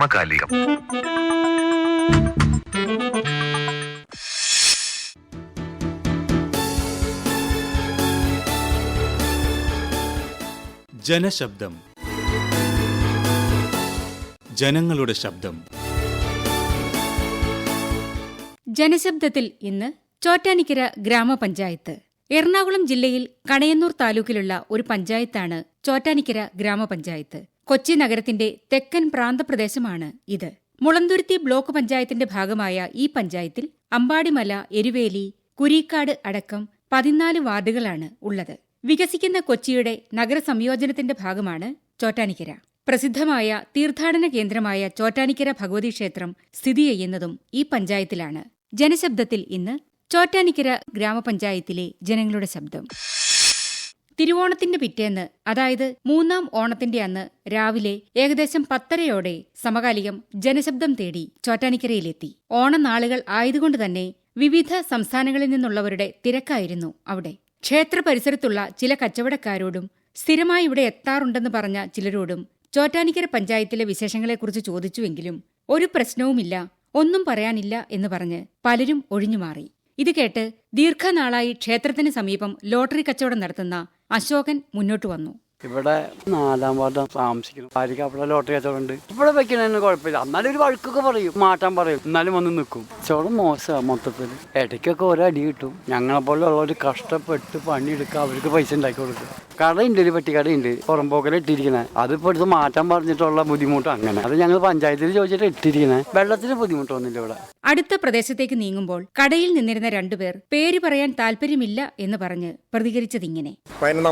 സമകാലികം. ജനശബ്ദം. ജനങ്ങളുടെ ശബ്ദം. ജനശബ്ദത്തിൽ ഇന്ന് ചോറ്റാനിക്കര ഗ്രാമപഞ്ചായത്ത്. എറണാകുളം ജില്ലയിൽ കണയന്നൂർ താലൂക്കിലുള്ള ഒരു പഞ്ചായത്താണ് ചോറ്റാനിക്കര ഗ്രാമപഞ്ചായത്ത്. കൊച്ചി നഗരത്തിന്റെ തെക്കൻ പ്രാന്തപ്രദേശമാണ് ഇത്. മുളന്തുരുത്തി ബ്ലോക്ക് പഞ്ചായത്തിന്റെ ഭാഗമായ ഈ പഞ്ചായത്തിൽ അമ്പാടിമല എരുവേലി കുരീക്കാട് അടക്കം പതിനാല് വാർഡുകളാണ് ഉള്ളത്. വികസിക്കുന്ന കൊച്ചിയുടെ നഗരസംയോജനത്തിന്റെ ഭാഗമാണ് ചോറ്റാനിക്കര. പ്രസിദ്ധമായ തീർത്ഥാടന കേന്ദ്രമായ ചോറ്റാനിക്കര ഭഗവതി ക്ഷേത്രം സ്ഥിതി ചെയ്യുന്നതും ഈ പഞ്ചായത്തിലാണ്. ജനശബ്ദത്തിൽ ഇന്ന് ചോറ്റാനിക്കര ഗ്രാമപഞ്ചായത്തിലെ ജനങ്ങളുടെ ശബ്ദം. തിരുവോണത്തിന്റെ പിറ്റേന്ന് അതായത് മൂന്നാം ഓണത്തിന്റെ അന്ന് രാവിലെ ഏകദേശം പത്തരയോടെ സമകാലികം ജനശബ്ദം തേടി ചോറ്റാനിക്കരയിലെത്തി. ഓണനാളുകൾ ആയതുകൊണ്ട് തന്നെ വിവിധ സംസ്ഥാനങ്ങളിൽ നിന്നുള്ളവരുടെ തിരക്കായിരുന്നു അവിടെ. ക്ഷേത്ര പരിസരത്തുള്ള ചില കച്ചവടക്കാരോടും സ്ഥിരമായി ഇവിടെ എത്താറുണ്ടെന്ന് പറഞ്ഞ ചിലരോടും ചോറ്റാനിക്കര പഞ്ചായത്തിലെ വിശേഷങ്ങളെക്കുറിച്ച് ചോദിച്ചുവെങ്കിലും ഒരു പ്രശ്നവുമില്ല ഒന്നും പറയാനില്ല എന്ന് പറഞ്ഞ് പലരും ഒഴിഞ്ഞുമാറി. ഇത് കേട്ട് ദീർഘനാളായി ക്ഷേത്രത്തിന് സമീപം ലോട്ടറി കച്ചവടം നടത്തുന്ന അശോകൻ മുന്നോട്ട് വന്നു. ഇവിടെ നാലാം വാർഡ് താമസിക്കുന്നു ഭാര്യ അവിടെ ലോട്ടറി കച്ചവടം ഉണ്ട്. ഇവിടെ വെക്കണതിന് കുഴപ്പമില്ല. എന്നാലും ഒരു വഴക്കൊക്കെ പറയും. മാറ്റാൻ പറയും. എന്നാലും വന്ന് നിൽക്കും. ചോളം മോശമാണ് മൊത്തത്തിൽ ഇടയ്ക്കൊക്കെ ഓരോ അടി കിട്ടും. ഞങ്ങളെപ്പോലെ ഉള്ളവർ കഷ്ടപ്പെട്ട് പണിയെടുക്കുക അവർക്ക് പൈസ ഉണ്ടാക്കി കൊടുക്കുക. കടയുണ്ട് ഒരു പെട്ടിക്കടയുണ്ട്. പുറമ്പോക്കല ഇട്ടിരിക്കുന്നത് അതിപ്പോൾ എടുത്ത് മാറ്റാൻ പറഞ്ഞിട്ടുള്ള ബുദ്ധിമുട്ട് അങ്ങനെ. അത് ഞങ്ങൾ പഞ്ചായത്തിൽ ചോദിച്ചിട്ട് ഇട്ടിരിക്കുന്നത് വെള്ളത്തിന് ബുദ്ധിമുട്ടൊന്നുമില്ല ഇവിടെ. അടുത്ത പ്രദേശത്തേക്ക് നീങ്ങുമ്പോൾ കടയിൽ നിന്നിരുന്ന രണ്ടുപേർ പേര് പറയാൻ താല്പര്യമില്ല എന്ന് പറഞ്ഞ് പ്രതികരിച്ചത് ഇങ്ങനെ.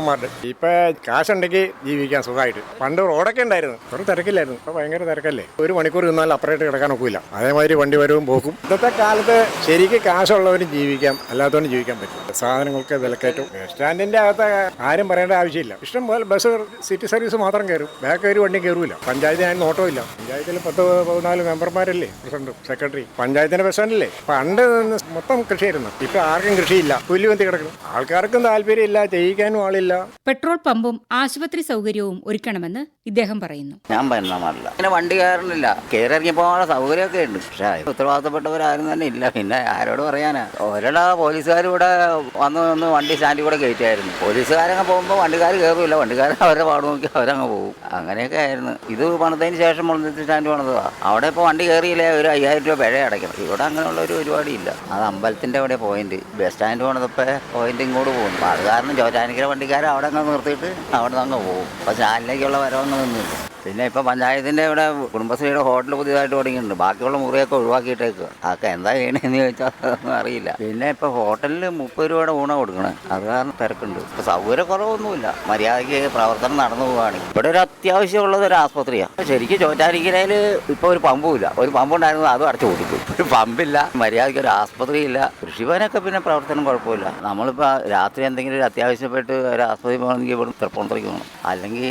വാർഡ്. ഇപ്പൊ കാശുണ്ടെങ്കിൽ ജീവിക്കാൻ സുഖമായിട്ട്. പണ്ട് റോഡൊക്കെ ഉണ്ടായിരുന്നു. ഒരു തിരക്കില്ലായിരുന്നു. ഇപ്പൊ ഭയങ്കര തിരക്കല്ലേ? ഒരു മണിക്കൂർ നിന്നാൽ അപ്പുറമായിട്ട് കിടക്കാൻ ഒക്കില്ല. അതേമാതിരി വണ്ടി വരവും പോക്കും. ഇന്നത്തെ കാലത്ത് ശരിക്ക് കാശുള്ളവരും ജീവിക്കാം അല്ലാത്തവരും ജീവിക്കാൻ പറ്റും സാധനങ്ങൾക്ക് വിലക്കയറ്റും. ബസ് സ്റ്റാൻഡിന്റെ അകത്ത് ആരും പറയേണ്ട ആവശ്യമില്ല. ഇഷ്ടം പോലെ ബസ് സിറ്റി സർവീസ് മാത്രം കയറും. ബാക്ക് ഒരു വണ്ടി കയറൂല. പഞ്ചായത്തിന് ആയിരുന്നു ഓട്ടോ ഇല്ല പഞ്ചായത്തിൽ പത്ത് പതിനാല് മെമ്പർമാരല്ലേ? പ്രസിഡന്റ് സെക്രട്ടറി പഞ്ചായത്തിന്റെ പ്രസിഡന്റല്ലേ? പണ്ട് മൊത്തം കൃഷിയായിരുന്നു. ഇപ്പൊ ആർക്കും കൃഷിയില്ല. പുല്ലുവന്തി കിടക്കണം ആൾക്കാർക്കും താല്പര്യമില്ല. ചെയ്യിക്കാനും ആളില്ല. പെട്രോൾ പമ്പും ആശുപത്രി സൗകര്യവും ഒരുക്കണമെന്ന് ഇദ്ദേഹം പറയുന്നു. ഞാൻ പരുന്നാമല്ല പിന്നെ വണ്ടി കയറുന്നില്ല കയറി ഇറങ്ങി പോകാനുള്ള സൗകര്യമൊക്കെ ഉണ്ട്. പക്ഷേ അതിന് ഉത്തരവാദിത്തപ്പെട്ടവരാരും തന്നെ ഇല്ല. പിന്നെ ആരോട് പറയാനാ? ഒരാളാ പോലീസുകാർ ഇവിടെ വന്ന് വന്ന് വണ്ടി സ്റ്റാൻഡിൽ കൂടെ കയറ്റിയായിരുന്നു. പോലീസുകാരങ്ങ് പോകുമ്പോൾ വണ്ടിക്കാർ കയറില്ല വണ്ടിക്കാർ അവരെ പാട് നോക്കി അവരങ്ങ് പോകും. അങ്ങനെയൊക്കെ ആയിരുന്നു. ഇത് പണിതതിന് ശേഷം മുളന്തി സ്റ്റാൻഡ് പണിതാ അവിടെ ഇപ്പോൾ വണ്ടി കയറിയില്ലേ ഒരു അയ്യായിരം രൂപ പിഴ അടയ്ക്കണം ഇവിടെ അങ്ങനെയുള്ള ഒരു പരിപാടി ഇല്ല. അത് അമ്പലത്തിന്റെ അവിടെ പോയിന്റ്. ബസ് സ്റ്റാൻഡ് പോണതപ്പോൾ പോയിന്റ് ഇങ്ങോട്ട് പോകും അത് കാരണം ചോറ്റാനിക്കര വണ്ടിക്കാർ അവിടെ അങ്ങ് നിർത്തിയിട്ട് അവിടെ നിന്ന് അങ്ങ് പോകും. അപ്പോൾ സ്റ്റാൻഡിലേക്കുള്ള വരവൊന്നും നിന്നില്ല. പിന്നെ ഇപ്പൊ പഞ്ചായത്തിന്റെ ഇവിടെ കുടുംബശ്രീയുടെ ഹോട്ടൽ പുതിയതായിട്ട് തുടങ്ങിയിട്ടുണ്ട്. ബാക്കിയുള്ള മുറിയൊക്കെ ഒഴിവാക്കിയിട്ടേക്ക്. അതൊക്കെ എന്താ ചെയ്യണമെന്ന് ചോദിച്ചാൽ അതൊന്നും അറിയില്ല. പിന്നെ ഇപ്പൊ ഹോട്ടലിൽ മുപ്പത് രൂപയുടെ ഊണ കൊടുക്കണേ. അത് കാരണം തിരക്കുണ്ട്. ഇപ്പൊ സൗകര്യക്കുറവൊന്നുമില്ല. മര്യാദയ്ക്ക് പ്രവർത്തനം നടന്നു പോവുകയാണെങ്കിൽ ഇവിടെ ഒരു അത്യാവശ്യമുള്ളത് ഒരു ആസ്പത്രിയാണ് ശരിക്കും ചോറ്റാനിക്കരയിൽ ഇപ്പൊ ഒരു പമ്പുമില്ല ഒരു പമ്പുണ്ടായിരുന്നു അതും അടച്ചു കൊടുക്കും ഒരു പമ്പില്ല. മര്യാദയ്ക്ക് ഒരു ആസ്പത്രിയില്ല. കൃഷിഭവനൊക്കെ പിന്നെ പ്രവർത്തനം കുഴപ്പമില്ല. നമ്മളിപ്പോൾ രാത്രി എന്തെങ്കിലും ഒരു അത്യാവശ്യപ്പെട്ട് ഒരു ആസ്പത്രി പോകണമെങ്കിൽ ഇവിടെ തൃപ്പൂണിത്തുറയ്ക്ക് പോകണം. അല്ലെങ്കിൽ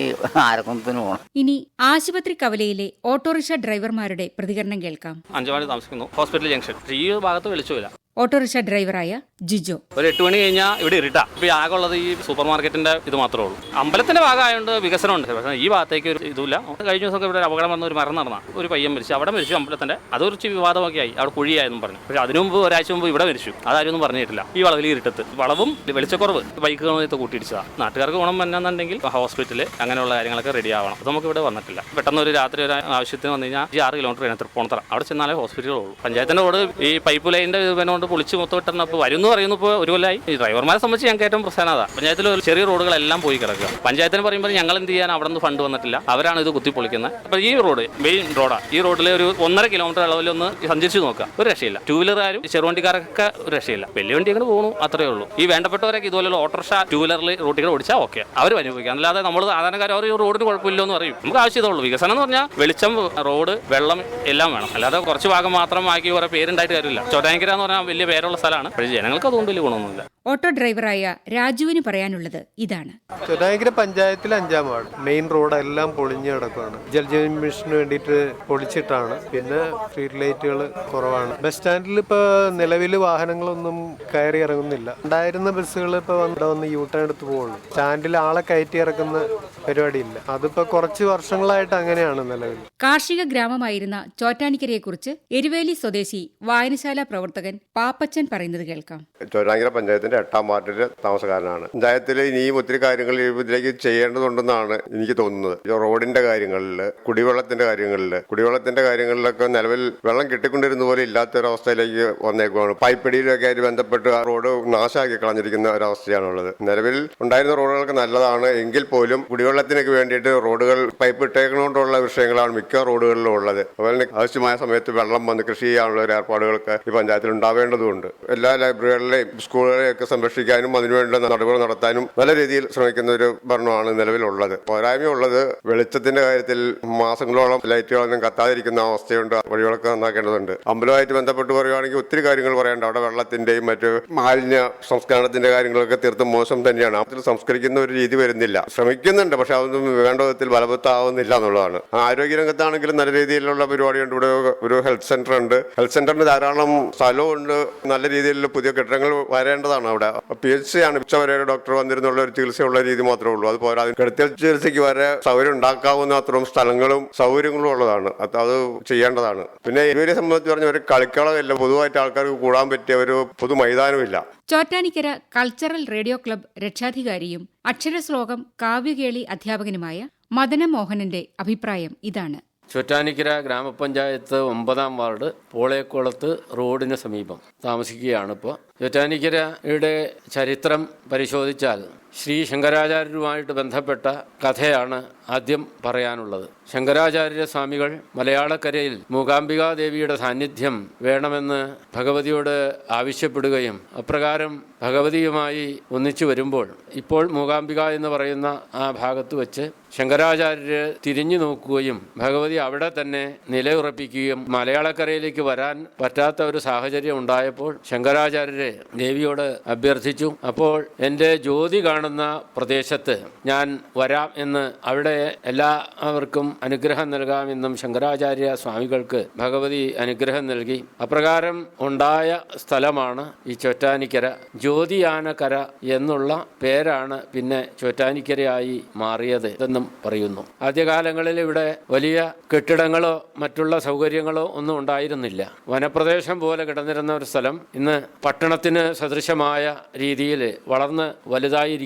ആരക്കുന്നത്തിന് പോകണം. ഇനി ആശുപത്രി കവലയിലെ ഓട്ടോറിക്ഷ ഡ്രൈവർമാരുടെ പ്രതികരണം കേൾക്കാം. അഞ്ചുമാടി താമസിക്കുന്നു. Hospital junction. ഈ ഭാഗത്ത് വെളിച്ചമില്ല. ഓട്ടോറിക്ഷ ഡ്രൈവറായ ജിജോ. ഒരു എട്ട് മണി കഴിഞ്ഞാൽ ഇവിടെ ഇരുട്ടാ. ഇപ്പൊ ആകെ ഉള്ളത് ഈ സൂപ്പർ മാർക്കറ്റിന്റെ ഇത് മാത്രമേ ഉള്ളൂ. അമ്പലത്തിന്റെ ഭാഗമായതുകൊണ്ട് വികസനമുണ്ട്. പക്ഷേ ഈ ഭാഗത്തേക്ക് ഒരു ഇതുമില്ല. കഴിഞ്ഞ ദിവസം ഇവിടെ ഒരു അപകടം വന്ന ഒരു മരണം നടന്ന. ഒരു പയ്യൻ മരിച്ചു. അവിടെ മരിച്ചു. അമ്പലത്തിന്റെ അത് കുറച്ച് വിവാദമൊക്കെ ആയി അവിടെ കുഴിയായെന്നും പറഞ്ഞു. പക്ഷേ അതിനു മുമ്പ് ഒരാഴ്ച മുമ്പ് ഇവിടെ മരിച്ചു. അതാരും ഒന്നും പറഞ്ഞിട്ടില്ല. ഈ വളവിൽ ഇരുട്ടത്ത്. വളവും വെളിച്ചക്കുറവ് ബൈക്കുകളൊക്കെ കൂട്ടിയിടിച്ചതാ. നാട്ടുകാർക്ക് ഗുണം വന്നെന്നുണ്ടെങ്കിൽ ഹോസ്പിറ്റൽ അങ്ങനെയുള്ള കാര്യങ്ങളൊക്കെ റെഡി ആവണം. അത് നമുക്ക് ഇവിടെ വന്നിട്ടില്ല. പെട്ടെന്ന് ഒരു രാത്രി ഒരു ആവശ്യത്തിന് വന്നു കഴിഞ്ഞാൽ ഈ ആറ് കിലോമീറ്റർ വേണം തൃപ്പൂണിത്തറ. അവിടെ ചെന്നാലേ ഹോസ്പിറ്റലുള്ളൂ പഞ്ചായത്തിന്റെ റോഡ് ഈ പൈപ്പ് ലൈനിന്റെ കൊണ്ട് പൊളിച്ച് മൊത്തം കിട്ടുന്ന ഇപ്പോൾ വരും എന്ന് പറയുന്നു ഇപ്പോൾ ഒരു കൊല്ലമായി ഈ ഡ്രൈവർമാരെ സംബന്ധിച്ച് ഞങ്ങൾക്ക് ഏറ്റവും പ്രശ്നമാണ് പഞ്ചായത്തിൽ ചെറിയ റോഡുകളെല്ലാം പോയി കിടക്കുക. പഞ്ചായത്തിന് പറയുമ്പോൾ ഞങ്ങൾ എന്ത് ചെയ്യാൻ അവിടെ നിന്ന് ഫണ്ട് വന്നിട്ടില്ല. അവരാണ് ഇത് കുത്തി പൊളിക്കുന്നത് അപ്പോൾ ഈ റോഡ് മെയിൻ റോഡാണ് ഈ റോഡിൽ ഒരു ഒന്നര കിലോമീറ്റർ അളവിൽ ഒന്ന് സഞ്ചരിച്ച് നോക്കുക. ഒരു രക്ഷയില്ല. ടൂ വീലറുകാരും ചെറുവണ്ടിക്കാരൊക്കെ ഒരു രക്ഷയില്ല. വലിയ വണ്ടി അങ്ങനെ പോകുന്നു അത്രേ ഉള്ളൂ. ഈ വേണ്ടപ്പെട്ടവരൊക്കെ ഇതുപോലെ ഓട്ടോറിക്ഷ ടൂ വീലറിൽ റോട്ടിൽ ഓടിച്ചാൽ ഓക്കെ. അവർ അനുഭവിക്കാം. അല്ലാതെ നമ്മൾ സാധാരണക്കാർ അവർ റോഡിന് കുഴപ്പമില്ല എന്ന് പറയും. നമുക്ക് ആവശ്യമുള്ളൂ വികസനം എന്ന് പറഞ്ഞാൽ വെളിച്ചം റോഡ് വെള്ളം എല്ലാം വേണം. അല്ലാതെ കുറച്ച് ഭാഗം മാത്രം ആക്കി കുറെ പേരുണ്ടായിട്ട് കാര്യമില്ല. ചോറ്റാനിക്കര എന്ന് പറഞ്ഞാൽ വലിയ പേരുള്ള സ്ഥലമാണ്. പക്ഷേ ജനങ്ങൾക്ക് അതുകൊണ്ട് വലിയ ഗുണമൊന്നുമില്ല. ഓട്ടോ ഡ്രൈവറായ രാജുവിന് പറയാനുള്ളത് ഇതാണ്. ചൊനാഗിരി പഞ്ചായത്തിൽ അഞ്ചാം വാർഡ്. മെയിൻ റോഡ് എല്ലാം പൊളിഞ്ഞു കിടക്കുകയാണ് ജലജീവൻ മിഷന് വേണ്ടിയിട്ട് പൊളിച്ചിട്ടാണ്. പിന്നെ സ്ട്രീറ്റ് ലൈറ്റുകൾ കുറവാണ്. ബസ് സ്റ്റാൻഡിൽ ഇപ്പോൾ നിലവിൽ വാഹനങ്ങളൊന്നും കയറി ഇറങ്ങുന്നില്ല. ഉണ്ടായിരുന്ന ബസ്സുകൾ ഇപ്പോൾ ഇവിടെ വന്ന് യൂ ടേൺ എടുത്ത് പോകുള്ളൂ സ്റ്റാൻഡിൽ ആളെ കയറ്റി ഇറക്കുന്ന പരിപാടിയില്ല. അതിപ്പോൾ കുറച്ച് വർഷങ്ങളായിട്ട് അങ്ങനെയാണ് നിലവിൽ കാർഷിക ഗ്രാമമായിരുന്ന ചോറ്റാനിക്കരയെക്കുറിച്ച് എരുവേലി സ്വദേശി വായനശാല പ്രവർത്തകൻ പാപ്പച്ചൻ പറയുന്നത് കേൾക്കാം. ചോറ്റാനിക്കര പഞ്ചായത്തിന്റെ എട്ടാം വാർഡിലെ താമസക്കാരനാണ്. പഞ്ചായത്തിൽ ഇനിയും ഒത്തിരി കാര്യങ്ങൾ ഇതിലേക്ക് ചെയ്യേണ്ടതുണ്ടെന്നാണ് എനിക്ക് തോന്നുന്നത്. റോഡിന്റെ കാര്യങ്ങളിൽ കുടിവെള്ളത്തിന്റെ കാര്യങ്ങളിൽ കുടിവെള്ളത്തിന്റെ കാര്യങ്ങളിലൊക്കെ നിലവിൽ വെള്ളം കിട്ടിക്കൊണ്ടിരുന്ന പോലെ ഇല്ലാത്ത ഇല്ലാത്തൊരവസ്ഥയിലേക്ക് വന്നേക്കുവാണ്. പൈപ്പിടിയിലൊക്കെ ആയിട്ട് ബന്ധപ്പെട്ട് ആ റോഡ് നാശമാക്കി കളഞ്ഞിരിക്കുന്ന ഒരവസ്ഥയാണുള്ളത്. നിലവിൽ ഉണ്ടായിരുന്ന റോഡുകൾക്ക് നല്ലതാണ്. എങ്കിൽ പോലും കുടിവെള്ളത്തിനൊക്കെ വേണ്ടിയിട്ട് റോഡുകൾ പൈപ്പ് ഇട്ടേക്കണോണ്ടുള്ള വിഷയങ്ങളാണ് മിക്ക റോഡുകളിലും ഉള്ളത്. അതുപോലെ ആവശ്യമായ സമയത്ത് വെള്ളം വന്ന് കൃഷി ചെയ്യാനുള്ള ഏർപ്പാടുകളൊക്കെ ഈ പഞ്ചായത്തിൽ ഉണ്ടാവേണ്ടതുണ്ട്. എല്ലാ ലൈബ്രറികളിലെയും സ്കൂളുകളെയും ഒക്കെ സംരക്ഷിക്കാനും അതിനുവേണ്ട നടപടികൾ നടത്താനും നല്ല രീതിയിൽ ശ്രമിക്കുന്ന ഒരു ഭരണമാണ് നിലവിലുള്ളത്. പോരായ്മയുള്ളത് വെളിച്ചത്തിന്റെ കാര്യത്തിൽ മാസങ്ങളോളം ലൈറ്റുകളൊന്നും കത്താതിരിക്കുന്ന അവസ്ഥയുണ്ട്. വഴികളൊക്കെ നന്നാക്കേണ്ടതുണ്ട്. അമ്പലമായിട്ട് ബന്ധപ്പെട്ട് പറയുകയാണെങ്കിൽ ഒത്തിരി കാര്യങ്ങൾ പറയേണ്ട. അവിടെ വെള്ളത്തിന്റെയും മറ്റ് മാലിന്യ സംസ്കരണത്തിന്റെ കാര്യങ്ങളൊക്കെ തീർത്തും മോശം തന്നെയാണ്. അതിൽ സംസ്കരിക്കുന്ന ഒരു രീതി വരുന്നില്ല. ശ്രമിക്കുന്നുണ്ട് പക്ഷെ അതൊന്നും വേണ്ട വിധത്തിൽ ഫലവത്താവുന്നില്ല എന്നുള്ളതാണ്. ആരോഗ്യരംഗത്താണെങ്കിലും നല്ല രീതിയിലുള്ള പരിപാടിയുണ്ട്. ഇവിടെ ഒരു ഹെൽത്ത് സെന്റർ ഉണ്ട് ഹെൽത്ത് സെന്ററിന് ധാരാളം സ്ഥലമുണ്ട്. നല്ല രീതിയിലുള്ള പുതിയ കെട്ടിടങ്ങൾ വരേണ്ടതാണ്. അവിടെ. പി എച്ച് സി ആണ് ഉച്ചവരെ ഡോക്ടർ വന്നിരുന്നുള്ള ഒരു ചികിത്സയുള്ള രീതി മാത്രമേ ഉള്ളൂ. അത് പോരാ കിടത്തിയ ചികിത്സയ്ക്ക് വരെ സൗകര്യം ഉണ്ടാക്കാവുന്ന അത്രയും സ്ഥലങ്ങളും സൗകര്യങ്ങളും ഉള്ളതാണ്. അത് ചെയ്യേണ്ടതാണ്. പിന്നെ ഇവരെ സംബന്ധിച്ച് പറഞ്ഞ ഒരു കളിക്കളമില്ല. പൊതുവായിട്ട് ആൾക്കാർക്ക് കൂടാൻ പറ്റിയ ഒരു പൊതു മൈതാനമില്ല. ചോറ്റാനിക്കര കൾച്ചറൽ റേഡിയോ ക്ലബ് രക്ഷാധികാരിയും അക്ഷരശ്ലോകം കാവ്യകേളി അധ്യാപകനുമായ മദന മോഹനന്റെ അഭിപ്രായം ഇതാണ്. ചൊറ്റാനിക്കര ഗ്രാമപഞ്ചായത്ത് ഒമ്പതാം വാർഡ് പോളേക്കുളത്ത് റോഡിന് സമീപം താമസിക്കുകയാണ് ഇപ്പോൾ. ചൊറ്റാനിക്കരയുടെ ചരിത്രം പരിശോധിച്ചാൽ ശ്രീ ശങ്കരാചാര്യരുമായിട്ട് ബന്ധപ്പെട്ട കഥയാണ് ആദ്യം പറയാനുള്ളത്. ശങ്കരാചാര്യ സ്വാമികൾ മലയാളക്കരയിൽ മൂകാംബികാദേവിയുടെ സാന്നിധ്യം വേണമെന്ന് ഭഗവതിയോട് ആവശ്യപ്പെടുകയും അപ്രകാരം ഭഗവതിയുമായി ഒന്നിച്ചു വരുമ്പോൾ ഇപ്പോൾ മൂകാംബിക എന്ന് പറയുന്ന ആ ഭാഗത്ത് വെച്ച് ശങ്കരാചാര്യര് തിരിഞ്ഞു നോക്കുകയും ഭഗവതി അവിടെ തന്നെ നിലയുറപ്പിക്കുകയും മലയാളക്കരയിലേക്ക് വരാൻ പറ്റാത്ത ഒരു സാഹചര്യം ഉണ്ടായപ്പോൾ ശങ്കരാചാര്യരെ ദേവിയോട് അഭ്യർത്ഥിച്ചു. അപ്പോൾ എന്റെ ജ്യോതി കാണുന്ന. പ്രദേശത്ത് ഞാൻ വരാം എന്ന് അവിടെ എല്ലാവർക്കും അനുഗ്രഹം നൽകാമെന്നും ശങ്കരാചാര്യ സ്വാമികൾക്ക് ഭഗവതി അനുഗ്രഹം നൽകി. അപ്രകാരം ഉണ്ടായ സ്ഥലമാണ് ഈ ചോറ്റാനിക്കര. ജ്യോതിയാനക്കര എന്നുള്ള പേരാണ് പിന്നെ ചോറ്റാനിക്കരയായി മാറിയത് എന്നും പറയുന്നു. ആദ്യകാലങ്ങളിൽ ഇവിടെ വലിയ കെട്ടിടങ്ങളോ മറ്റുള്ള സൗകര്യങ്ങളോ ഒന്നും ഉണ്ടായിരുന്നില്ല. വനപ്രദേശം പോലെ കിടന്നിരുന്ന ഒരു സ്ഥലം ഇന്ന് പട്ടണത്തിന് സദൃശമായ രീതിയിൽ വളർന്ന്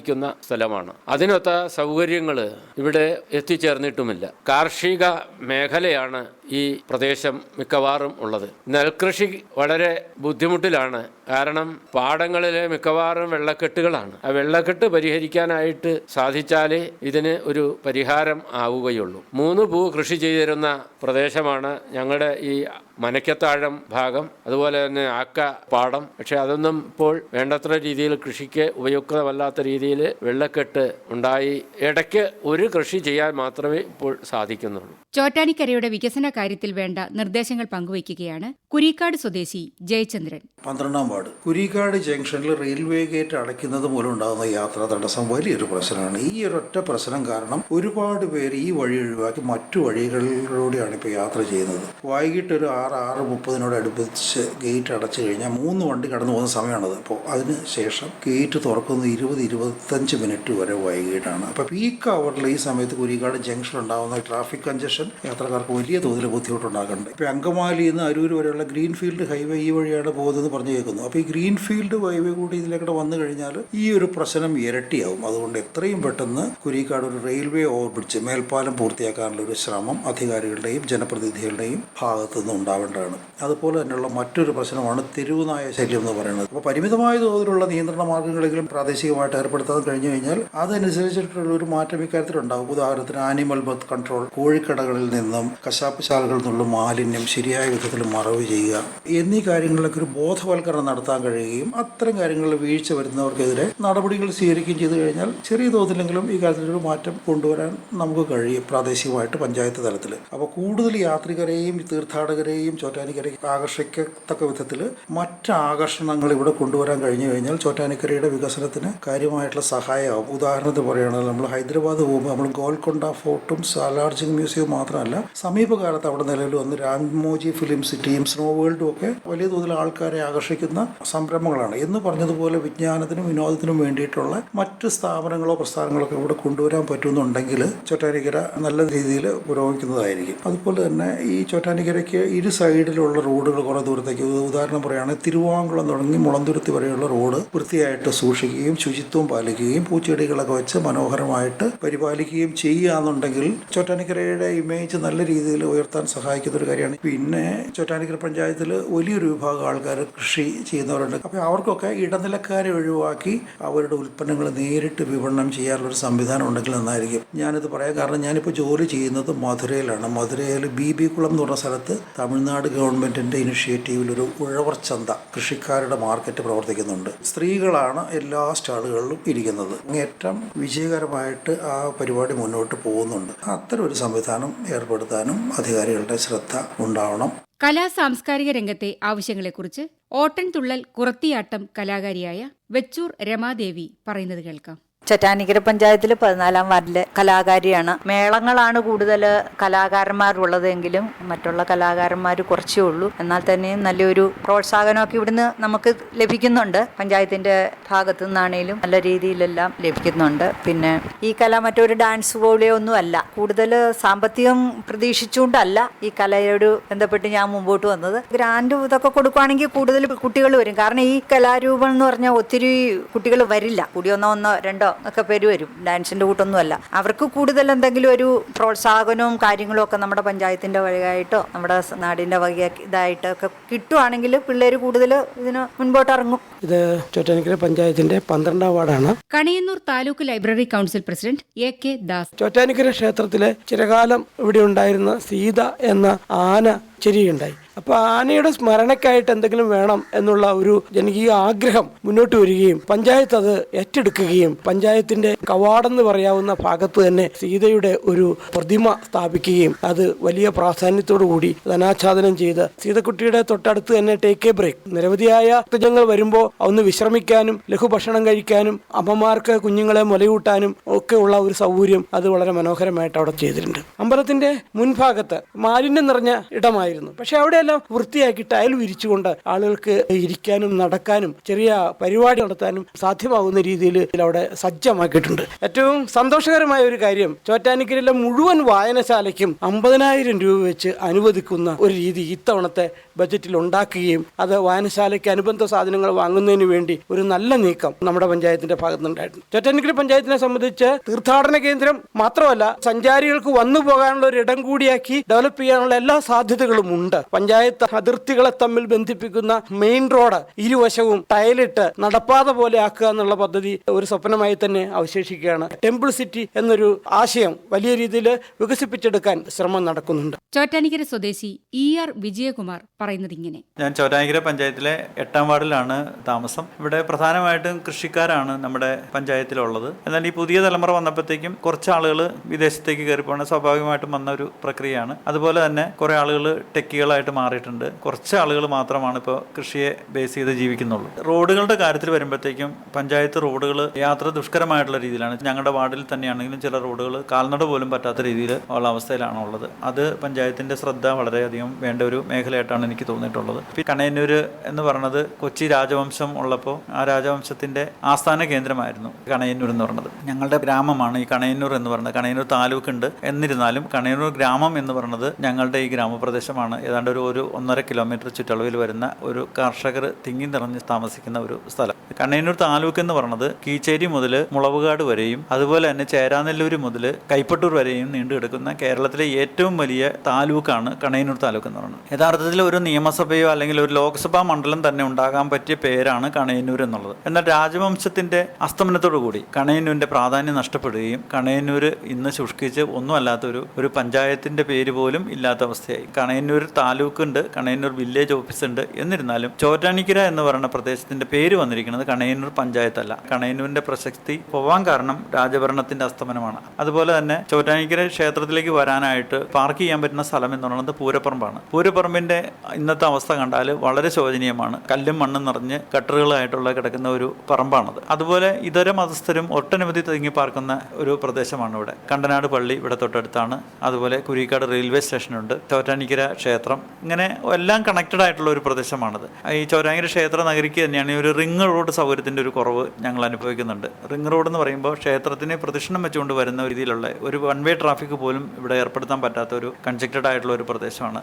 വലുതായിരിക്കുന്ന സ്ഥലമാണ്. അതിനൊത്ത സൗകര്യങ്ങൾ ഇവിടെ എത്തിച്ചേർന്നിട്ടുമില്ല. കാർഷിക മേഖലയാണ് ഈ പ്രദേശം മിക്കവാറും ഉള്ളത്. നെൽകൃഷി വളരെ ബുദ്ധിമുട്ടിലാണ്. കാരണം പാടങ്ങളിലെ മിക്കവാറും വെള്ളക്കെട്ടുകളാണ്. ആ വെള്ളക്കെട്ട് പരിഹരിക്കാനായിട്ട് സാധിച്ചാലേ ഇതിന് ഒരു പരിഹാരം ആവുകയുള്ളൂ. മൂന്ന് പൂ കൃഷി ചെയ്തിരുന്ന പ്രദേശമാണ് ഞങ്ങളുടെ ഈ മനക്കത്താഴം ഭാഗം അതുപോലെ തന്നെ ആക്ക പാടം പക്ഷെ അതൊന്നും ഇപ്പോൾ വേണ്ടത്ര രീതിയിൽ കൃഷിക്ക് ഉപയുക്തമല്ലാത്ത രീതിയിൽ വെള്ളക്കെട്ട് ഉണ്ടായി. ഇടയ്ക്ക് ഒരു കൃഷി ചെയ്യാൻ മാത്രമേ ഇപ്പോൾ സാധിക്കുന്നുള്ളൂ. ചോറ്റാനിക്കരയുടെ വികസന കാര്യത്തിൽ വേണ്ട നിർദ്ദേശങ്ങൾ പങ്കുവയ്ക്കുകയാണ് കുരീക്കാട് സ്വദേശി ജയചന്ദ്രൻ. പന്ത്രണ്ടാം വാർഡ്. കുരിക്കാട് ജംഗ്ഷനിൽ റെയിൽവേ ഗേറ്റ് അടയ്ക്കുന്നത് മൂലം ഉണ്ടാകുന്ന യാത്രാ തടസ്സം വലിയൊരു പ്രശ്നമാണ്. ഈ ഒരൊറ്റ പ്രശ്നം കാരണം ഒരുപാട് പേര് ഈ വഴി ഒഴിവാക്കി മറ്റു വഴികളിലൂടെയാണ് ഇപ്പോൾ യാത്ര ചെയ്യുന്നത്. വൈകിട്ട് ഒരു ആറ് ആറ് മുപ്പതിനോട് അടുപ്പിച്ച് ഗേറ്റ് അടച്ചു കഴിഞ്ഞാൽ മൂന്ന് വണ്ടി കടന്നു പോകുന്ന സമയമാണത്. അപ്പോൾ അതിന് ശേഷം ഗേറ്റ് തുറക്കുന്നത് ഇരുപത് ഇരുപത്തഞ്ച് മിനിറ്റ് വരെ വൈകിട്ടാണ്. അപ്പോൾ പീക്ക് അവറിൽ ഈ സമയത്ത് കുരിക്കാട് ജംഗ്ഷൻ ഉണ്ടാകുന്ന ട്രാഫിക് കഞ്ചഷൻ യാത്രക്കാർക്ക് വലിയ തോതിൽ ബുദ്ധിമുട്ടുണ്ടാക്കുന്നുണ്ട്. ഇപ്പോൾ അങ്കമാലിയിൽ നിന്ന് അരൂർ വരെയുള്ള ഗ്രീൻഫീൽഡ് ഹൈവേ ഈ വഴിയാണ് പോകുന്നത്. പറഞ്ഞു കേൾക്കുന്നു. അപ്പോൾ ഈ ഗ്രീൻഫീൽഡ് വൈവേ കൂടി ഇതിലേക്കൂടെ വന്നു കഴിഞ്ഞാൽ ഈ ഒരു പ്രശ്നം ഇരട്ടിയാവും. അതുകൊണ്ട് എത്രയും പെട്ടെന്ന് കുരിക്കാട് ഒരു റെയിൽവേ ഓവർബ്രിഡ്ജ് മേൽപ്പാലം പൂർത്തിയാക്കാനുള്ള ഒരു ശ്രമം അധികാരികളുടെയും ജനപ്രതിനിധികളുടെയും ഭാഗത്തു നിന്ന് ഉണ്ടാവേണ്ടതാണ്. അതുപോലെ തന്നെയുള്ള മറ്റൊരു പ്രശ്നമാണ് തെരുവുനായ ശല്യം എന്ന് പറയുന്നത്. അപ്പോൾ പരിമിതമായ തോതിലുള്ള നിയന്ത്രണ മാർഗങ്ങളെങ്കിലും പ്രാദേശികമായിട്ട് ഏർപ്പെടുത്താൻ കഴിഞ്ഞു കഴിഞ്ഞാൽ അതനുസരിച്ചിട്ടുള്ള ഒരു മാറ്റം ഇക്കാര്യത്തിലുണ്ടാകും ഉദാഹരണത്തിന് ആനിമൽ ബത്ത് കൺട്രോൾ കോഴിക്കടകളിൽ നിന്നും കശാപ്പ് ശാലകളിൽ നിന്നുള്ള മാലിന്യം ശരിയായ വിധത്തിൽ മറവ് ചെയ്യുക എന്നീ കാര്യങ്ങളിലൊക്കെ ഒരു ബോധവൽക്കരണം നടത്താൻ കഴിയുകയും അത്തരം കാര്യങ്ങളിൽ വീഴ്ച വരുന്നവർക്കെതിരെ നടപടികൾ സ്വീകരിക്കുകയും ചെയ്തു കഴിഞ്ഞാൽ ചെറിയ തോതിലെങ്കിലും ഈ കാര്യത്തിലൊരു മാറ്റം കൊണ്ടുവരാൻ നമുക്ക് കഴിയും പ്രാദേശികമായിട്ട് പഞ്ചായത്ത് തലത്തിൽ. അപ്പോൾ കൂടുതൽ യാത്രികരെയും തീർത്ഥാടകരെയും ചോറ്റാനിക്കരയ്ക്ക് ആകർഷിക്കത്തക്ക വിധത്തിൽ മറ്റ് ആകർഷണങ്ങൾ ഇവിടെ കൊണ്ടുവരാൻ കഴിഞ്ഞു കഴിഞ്ഞാൽ ചോറ്റാനിക്കരയുടെ വികസനത്തിന് കാര്യമായിട്ടുള്ള സഹായമാവും. ഉദാഹരണത്തിന് പറയുകയാണെങ്കിൽ നമ്മൾ ഹൈദരാബാദ് പോകുമ്പോൾ നമ്മൾ ഗോൽക്കൊണ്ട ഫോർട്ടും സാലാർജിംഗ് മ്യൂസിയവും മാത്രമല്ല സമീപകാലത്ത് അവിടെ നിലവിൽ വന്ന് രാംമോജി ഫിലിം സിറ്റിയും സ്നോ വേൾഡും ഒക്കെ വലിയ തോതിൽ ആൾക്കാരെ ആകർഷിക്കുന്ന സംരംഭങ്ങളാണ്. എന്ന് പറഞ്ഞതുപോലെ വിജ്ഞാനത്തിനും വിനോദത്തിനും വേണ്ടിയിട്ടുള്ള മറ്റ് സ്ഥാപനങ്ങളോ പ്രസ്ഥാനങ്ങളോ ഒക്കെ ഇവിടെ കൊണ്ടുവരാൻ പറ്റുന്നുണ്ടെങ്കിൽ ചോറ്റാനിക്കര നല്ല രീതിയിൽ പുരോഗമിക്കുന്നതായിരിക്കും. അതുപോലെ തന്നെ ഈ ചോറ്റാനിക്കരയ്ക്ക് ഇരു സൈഡിലുള്ള റോഡുകൾ കുറേ ദൂരത്തേക്ക് ഉദാ- ഉദാഹരണം പറയുകയാണെങ്കിൽ തിരുവാങ്കുളം തുടങ്ങി മുളന്തുരുത്തി വരെയുള്ള റോഡ് വൃത്തിയായിട്ട് സൂക്ഷിക്കുകയും ശുചിത്വം പാലിക്കുകയും പൂച്ചെടികളൊക്കെ വെച്ച് മനോഹരമായിട്ട് പരിപാലിക്കുകയും ചെയ്യുകയാണെന്നുണ്ടെങ്കിൽ ചോറ്റാനിക്കരയുടെ ഇമേജ് നല്ല രീതിയിൽ ഉയർത്താൻ സഹായിക്കുന്ന ഒരു കാര്യമാണ്. പിന്നെ ചോറ്റാനിക്കര പഞ്ചായത്തിൽ വലിയൊരു വിഭാഗം ആൾക്കാർ കൃഷി ചെയ്യുന്നവരുണ്ട്. അപ്പോൾ അവർക്കൊക്കെ ഇടനിലക്കാരെ ഒഴിവാക്കി അവരുടെ ഉൽപ്പന്നങ്ങൾ നേരിട്ട് വിപണനം ചെയ്യാനുള്ളൊരു സംവിധാനം ഉണ്ടെങ്കിൽ നന്നായിരിക്കും. ഞാനിത് പറയാം കാരണം ഞാനിപ്പോൾ ജോലി ചെയ്യുന്നത് മധുരയിലാണ്. മധുരയിൽ ബി ബി കുളം എന്ന് പറഞ്ഞ സ്ഥലത്ത് തമിഴ്നാട് ഗവൺമെന്റിന്റെ ഇനിഷ്യേറ്റീവിൽ ഒരു ഉഴവർ ചന്ത കൃഷിക്കാരുടെ മാർക്കറ്റ് പ്രവർത്തിക്കുന്നുണ്ട്. സ്ത്രീകളാണ് എല്ലാ സ്റ്റാളുകളിലും ഇരിക്കുന്നത്. ഏറ്റവും വിജയകരമായിട്ട് ആ പരിപാടി മുന്നോട്ട് പോകുന്നുണ്ട്. അത്തരം ഒരു സംവിധാനം ഏർപ്പെടുത്താനും അധികാരികളുടെ ശ്രദ്ധ ഉണ്ടാവണം. കലാ സാംസ്കാരിക രംഗത്തെ ആവശ്യങ്ങളെക്കുറിച്ച് ഓട്ടൻതുള്ളൽ കുറത്തിയാട്ടം കലാകാരിയായ വെച്ചൂർ രമാദേവി പറയുന്നത് കേൾക്കാം. ചറ്റാനിക്കര പഞ്ചായത്തിൽ പതിനാലാം വാർഡിലെ കലാകാരിയാണ്. മേളങ്ങളാണ് കൂടുതൽ കലാകാരന്മാരുള്ളതെങ്കിലും മറ്റുള്ള കലാകാരന്മാർ കുറച്ചേ ഉള്ളൂ. എന്നാൽ തന്നെയും നല്ലൊരു പ്രോത്സാഹനമൊക്കെ ഇവിടുന്ന് നമുക്ക് ലഭിക്കുന്നുണ്ട്. പഞ്ചായത്തിന്റെ ഭാഗത്തു നിന്നാണെങ്കിലും നല്ല രീതിയിലെല്ലാം ലഭിക്കുന്നുണ്ട്. പിന്നെ ഈ കല മറ്റൊരു ഡാൻസ് പോലെയോ ഒന്നും അല്ല കൂടുതൽ സാമ്പത്തികം പ്രതീക്ഷിച്ചുകൊണ്ടല്ല ഈ കലയോട് ബന്ധപ്പെട്ട് ഞാൻ മുമ്പോട്ട് വന്നത്. ഗ്രാൻഡ് ഇതൊക്കെ കൊടുക്കുകയാണെങ്കിൽ കൂടുതൽ കുട്ടികൾ വരും. കാരണം ഈ കലാരൂപം എന്ന് പറഞ്ഞാൽ ഒത്തിരി കുട്ടികൾ വരില്ല. കൂടി ഒന്നോ ഒന്നോ രണ്ടോ ഒക്കെ പേര് വരും. ഡാൻസിന്റെ കൂട്ടൊന്നുമല്ല. അവർക്ക് കൂടുതൽ എന്തെങ്കിലും ഒരു പ്രോത്സാഹനവും കാര്യങ്ങളും ഒക്കെ നമ്മുടെ പഞ്ചായത്തിന്റെ വഴിയായിട്ടോ നമ്മുടെ നാടിന്റെ വക ഇതായിട്ടോ ഒക്കെ കിട്ടുവാണെങ്കിൽ പിള്ളേർ കൂടുതൽ ഇതിന് മുൻപോട്ട് ഇറങ്ങും. ഇത് ചോറ്റാനിക്കര പഞ്ചായത്തിന്റെ പന്ത്രണ്ടാം വാർഡാണ്. Kaniyannur taluk library council president A K Das. Chottanikkara ക്ഷേത്രത്തിലെ ചിരകാലം ഇവിടെ ഉണ്ടായിരുന്ന സീത എന്ന ആന ചെരിയുണ്ടായി. അപ്പൊ ആനയുടെ സ്മരണയ്ക്കായിട്ട് എന്തെങ്കിലും വേണം എന്നുള്ള ഒരു ജനകീയ ആഗ്രഹം മുന്നോട്ട് വരികയും പഞ്ചായത്ത് അത് ഏറ്റെടുക്കുകയും പഞ്ചായത്തിന്റെ കവാടെന്ന് പറയാവുന്ന ഭാഗത്ത് തന്നെ സീതയുടെ ഒരു പ്രതിമ സ്ഥാപിക്കുകയും അത് വലിയ പ്രാധാന്യത്തോടു കൂടി ധനാച്ഛാദനം ചെയ്ത് സീതക്കുട്ടിയുടെ തൊട്ടടുത്ത് തന്നെ ടേക്ക് എ ബ്രേക്ക് നിരവധിയായ ഭക്തജനങ്ങൾ വരുമ്പോൾ ഒന്ന് വിശ്രമിക്കാനും ലഘുഭക്ഷണം കഴിക്കാനും അമ്മമാർക്ക് കുഞ്ഞുങ്ങളെ മുലയൂട്ടാനും ഒക്കെ ഉള്ള ഒരു സൗകര്യം അത് വളരെ മനോഹരമായിട്ട് അവിടെ ചെയ്തിട്ടുണ്ട്. അമ്പലത്തിന്റെ മുൻഭാഗത്ത് മാലിന്യം നിറഞ്ഞ ഇടമായിരുന്നു. പക്ഷെ അവിടെയെല്ലാം വൃത്തിയാക്കി ടയൽ വിരിച്ചുകൊണ്ട് ആളുകൾക്ക് ഇരിക്കാനും നടക്കാനും ചെറിയ പരിപാടി നടത്താനും സാധ്യമാകുന്ന രീതിയിൽ അവിടെ സജ്ജമാക്കിയിട്ടുണ്ട്. ഏറ്റവും സന്തോഷകരമായ ഒരു കാര്യം ചോറ്റാനിക്കരയിലെ മുഴുവൻ വായനശാലയ്ക്കും അമ്പതിനായിരം രൂപ വെച്ച് അനുവദിക്കുന്ന ഒരു രീതി ഇത്തവണത്തെ ബജറ്റിൽ ഉണ്ടാക്കുകയും അത് വായനശാലയ്ക്ക് അനുബന്ധ സാധനങ്ങൾ വാങ്ങുന്നതിന് വേണ്ടി ഒരു നല്ല നീക്കം നമ്മുടെ പഞ്ചായത്തിന്റെ ഭാഗത്തുനിന്നുണ്ടായിരുന്നു. ചോറ്റാനിക്കര പഞ്ചായത്തിനെ സംബന്ധിച്ച് തീർത്ഥാടന കേന്ദ്രം മാത്രമല്ല സഞ്ചാരികൾക്ക് വന്നു പോകാനുള്ള ഒരു ഇടം കൂടിയാക്കി ഡെവലപ്പ് ചെയ്യാനുള്ള എല്ലാ സാധ്യതകളും ഉണ്ട്. പഞ്ചായത്ത് അതിർത്തികളെ തമ്മിൽ ബന്ധിപ്പിക്കുന്ന മെയിൻ റോഡ് ഇരുവശവും ടയലിട്ട് നടപ്പാത പോലെ ആക്കുക എന്നുള്ള പദ്ധതി ഒരു സ്വപ്നമായി തന്നെ അവശേഷിക്കുകയാണ്. ടെമ്പിൾ സിറ്റി എന്നൊരു ആശയം വലിയ രീതിയിൽ വികസിപ്പിച്ചെടുക്കാൻ ശ്രമം നടക്കുന്നുണ്ട്. ചോറ്റാനിക്കര സ്വദേശി ഇ ആർ വിജയകുമാർ പറയുന്നത് ഇങ്ങനെ. ഞാൻ ചോറ്റാനിക്കര പഞ്ചായത്തിലെ എട്ടാം വാർഡിലാണ് താമസം. ഇവിടെ പ്രധാനമായിട്ടും കൃഷിക്കാരാണ് നമ്മുടെ പഞ്ചായത്തിലുള്ളത്. എന്നാൽ ഈ പുതിയ തലമുറ വന്നപ്പോഴത്തേക്കും കുറച്ച് ആളുകൾ വിദേശത്തേക്ക് കയറി സ്വാഭാവികമായിട്ടും വന്ന ഒരു പ്രക്രിയയാണ്. അതുപോലെ തന്നെ കുറേ ആളുകൾ ടെക്കികളായിട്ട് മാറിയിട്ടുണ്ട്. കുറച്ച് ആളുകൾ മാത്രമാണ് ഇപ്പോൾ കൃഷിയെ ബേസ് ചെയ്ത് ജീവിക്കുന്നുള്ളൂ. റോഡുകളുടെ കാര്യത്തിൽ വരുമ്പോഴത്തേക്കും പഞ്ചായത്ത് റോഡുകൾ യാത്ര ദുഷ്കരമായിട്ടുള്ള രീതിയിലാണ്. ഞങ്ങളുടെ വാർഡിൽ തന്നെയാണെങ്കിലും ചില റോഡുകൾ കാൽനട പോലും പറ്റാത്ത രീതിയിൽ ഉള്ള അവസ്ഥയിലാണ് ഉള്ളത്. അത് പഞ്ചായത്തിന്റെ ശ്രദ്ധ വളരെയധികം വേണ്ട ഒരു മേഖലയായിട്ടാണ് എനിക്ക് തോന്നിയിട്ടുള്ളത്. കണയന്നൂർ എന്ന് പറയുന്നത് കൊച്ചി രാജവംശം ഉള്ളപ്പോൾ ആ രാജവംശത്തിന്റെ ആസ്ഥാന കേന്ദ്രമായിരുന്നു കണയന്നൂർ എന്ന് പറയുന്നത്. ഞങ്ങളുടെ ഗ്രാമമാണ് ഈ കണയന്നൂർ എന്ന് പറയുന്നത്. കണയന്നൂർ താലൂക്ക് ഉണ്ട് എന്നിരുന്നാലും കണയന്നൂർ ഗ്രാമം എന്ന് പറയുന്നത് ഞങ്ങളുടെ ഈ ഗ്രാമപ്രദേശമാണ്. ഏതാണ്ട് ഒരു ഒരു ഒന്നര കിലോമീറ്റർ ചുറ്റളവിൽ വരുന്ന ഒരു കർഷകർ തിങ്ങി നിറഞ്ഞ് താമസിക്കുന്ന ഒരു സ്ഥലം. കണ്ണയന്നൂർ താലൂക്ക് എന്ന് പറയുന്നത് കീച്ചേരി മുതൽ മുളവുകാട് വരെയും അതുപോലെ തന്നെ ചേരാനെല്ലൂർ മുതൽ കൈപ്പട്ടൂർ വരെയും നീണ്ടു കിടക്കുന്ന കേരളത്തിലെ ഏറ്റവും വലിയ താലൂക്കാണ് കണയന്നൂർ താലൂക്ക് എന്ന് പറയുന്നത്. യഥാർത്ഥത്തിൽ ഒരു നിയമസഭയോ അല്ലെങ്കിൽ ഒരു ലോക്സഭാ മണ്ഡലം തന്നെ ഉണ്ടാകാൻ പറ്റിയ പേരാണ് കണയന്നൂർ എന്നുള്ളത്. എന്നാൽ രാജവംശത്തിന്റെ അസ്തമനത്തോടു കൂടി കണയന്നൂരിന്റെ പ്രാധാന്യം നഷ്ടപ്പെടുകയും കണയന്നൂർ ഇന്ന് ശുഷ്കിച്ച് ഒന്നുമല്ലാത്ത ഒരു ഒരു പഞ്ചായത്തിന്റെ പേര് പോലും ഇല്ലാത്ത അവസ്ഥയായി. കണയന്നൂർ താലൂക്ക് ഉണ്ട് കണയന്നൂർ വില്ലേജ് ഓഫീസ് ഉണ്ട്. എന്നിരുന്നാലും ചോറ്റാനിക്കര എന്ന് പറയുന്ന പ്രദേശത്തിന്റെ പേര് വന്നിരിക്കുന്നത് കണയന്നൂർ പഞ്ചായത്തല്ല. കണയന്നൂരിന്റെ പ്രശസ്തി പോവാൻ കാരണം രാജഭരണത്തിന്റെ അസ്തമനമാണ് അതുപോലെ തന്നെ ചോറ്റാനിക്കര ക്ഷേത്രത്തിലേക്ക് വരാനായിട്ട് പാർക്ക് ചെയ്യാൻ പറ്റുന്ന സ്ഥലം എന്ന് പറയുന്നത് പൂരപ്പറമ്പാണ്. പൂരപ്പറമ്പിന്റെ ഇന്നത്തെ അവസ്ഥ കണ്ടാൽ വളരെ ശോചനീയമാണ്. കല്ലും മണ്ണും നിറഞ്ഞ് കട്ടറുകളായിട്ടുള്ള കിടക്കുന്ന ഒരു പറമ്പാണത്. അതുപോലെ ഇതര മതസ്ഥരും ഒട്ടനവധി തിങ്ങി പാർക്കുന്ന ഒരു പ്രദേശമാണ് ഇവിടെ. കണ്ടനാട് പള്ളി ഇവിടെ തൊട്ടടുത്താണ്. അതുപോലെ കുരിക്കാട് റെയിൽവേ സ്റ്റേഷനുണ്ട് ചോറ്റാനിക്കര ക്ഷേത്രം. ഇങ്ങനെ എല്ലാം കണക്റ്റഡ് ആയിട്ടുള്ള ഒരു പ്രദേശമാണത്. ഈ ചോറ്റാനിക്കര ക്ഷേത്ര നഗരിക്ക് തന്നെയാണ് ഒരു റിംഗ് റോഡ് സൗകര്യത്തിന്റെ ഒരു കുറവ് ഞങ്ങൾ അനുഭവിക്കുന്നുണ്ട്. റിംഗ് റോഡ് എന്ന് പറയുമ്പോൾ ക്ഷേത്രത്തിനെ പ്രദക്ഷിണം വെച്ചുകൊണ്ട് വരുന്ന രീതിയിലുള്ള ഒരു വൺ വേ ട്രാഫിക് പോലും ഇവിടെ ഏർപ്പെടുത്താൻ പറ്റാത്ത ഒരു കൺജക്റ്റഡ് ആയിട്ടുള്ള ഒരു പ്രദേശമാണ്.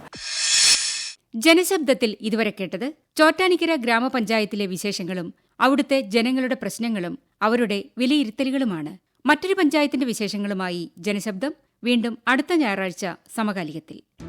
ജനശബ്ദത്തിൽ ഇതുവരെ കേട്ടത് ചോറ്റാനിക്കര ഗ്രാമപഞ്ചായത്തിലെ വിശേഷങ്ങളും അവിടുത്തെ ജനങ്ങളുടെ പ്രശ്നങ്ങളും അവരുടെ വിലയിരുത്തലുകളുമാണ്. മറ്റൊരു പഞ്ചായത്തിന്റെ വിശേഷങ്ങളുമായി ജനശബ്ദം വീണ്ടും അടുത്ത ഞായറാഴ്ച സമകാലികത്തിൽ.